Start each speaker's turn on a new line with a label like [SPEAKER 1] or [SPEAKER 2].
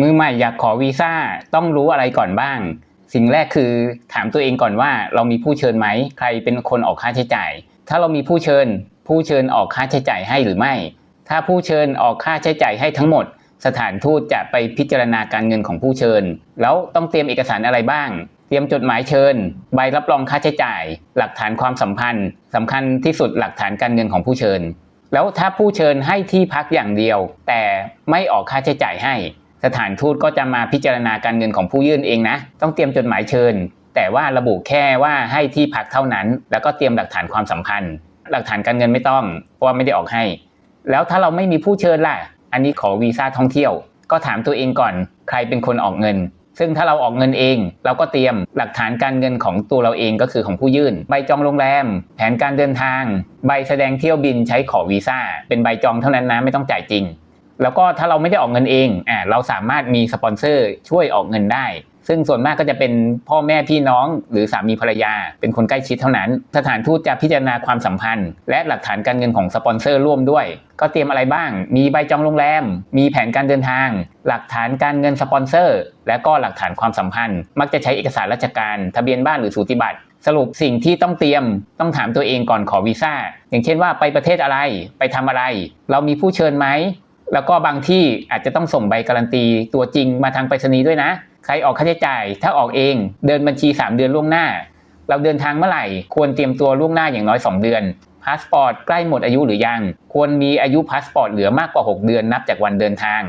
[SPEAKER 1] มือใหม่อยากขอวีซ่าต้องรู้อะไรก่อนบ้าง สิ่งแรกคือถามตัวเองก่อนว่าเรามีผู้เชิญไหม ใครเป็นคนออกค่าใช้จ่าย ถ้าเรามีผู้เชิญ ผู้เชิญออกค่าใช้จ่ายให้หรือไม่ ถ้าผู้เชิญออกค่าใช้จ่ายให้ทั้งหมด สถานทูตจะไปพิจารณาการเงินของผู้เชิญ แล้วต้องเตรียมเอกสารอะไรบ้าง เตรียมจดหมายเชิญ ใบรับรองค่าใช้จ่าย หลักฐานความสัมพันธ์สำคัญที่สุดหลักฐานการเงินของผู้เชิญ แล้วถ้าผู้เชิญให้ที่พักอย่างเดียว แต่ไม่ออกค่าใช้จ่ายให้ สถานทูตก็จะมาพิจารณาการเงินของผู้ยื่นเองนะ ต้องเตรียมจดหมายเชิญ แต่ว่าระบุแค่ว่าให้ที่พักเท่านั้น แล้วก็เตรียมหลักฐานความสัมพันธ์ หลักฐานการเงินไม่ต้องเพราะว่าไม่ได้ออกให้ แล้วถ้าเราไม่มีผู้เชิญล่ะ อันนี้ขอวีซ่าท่องเที่ยว ก็ถามตัวเองก่อน ใครเป็นคนออกเงิน ซึ่งถ้าเราออกเงินเอง เราก็เตรียมหลักฐานการเงินของตัวเราเองก็คือของผู้ยื่น ใบจองโรงแรม แผนการเดินทาง ใบแสดงเที่ยวบินใช้ขอวีซ่าเป็นใบจองเท่านั้นนะไม่ต้องจ่ายจริง แล้วก็ถ้าเราไม่ได้ออกเงินเองอ่าเราสามารถมีสปอนเซอร์ช่วยออกเงินได้ ซึ่งส่วนมากก็จะเป็นพ่อแม่พี่น้องหรือสามีภรรยา เป็นคนใกล้ชิดเท่านั้น สถานทูตจะพิจารณาความสัมพันธ์ และหลักฐานการเงินของสปอนเซอร์ร่วมด้วย ก็เตรียมอะไรบ้าง มีใบจองโรงแรม มีแผนการเดินทาง หลักฐานการเงินสปอนเซอร์ และก็หลักฐานความสัมพันธ์ มักจะใช้เอกสารราชการ ทะเบียนบ้านหรือสูติบัตรสรุปสิ่งที่ต้องเตรียมต้องถามตัวเองก่อนขอวีซ่าอย่างเช่นว่าไปประเทศอะไรไปทำอะไร เรามีผู้เชิญไหม แล้วก็บางที่อาจจะต้องส่งใบการันตีตัวจริงมาทางไปรษณีย์ด้วยนะ ใครออกค่าใช้จ่าย ถ้าออกเองเดินบัญชี 3 เดือนล่วงหน้า เราเดินทางเมื่อไหร่ควรเตรียมตัวล่วงหน้าอย่างน้อย 2 เดือนพาสปอร์ตใกล้หมดอายุหรือยัง ควรมีอายุพาสปอร์ตเหลือมากกว่า 6 เดือนนับจากวันเดินทาง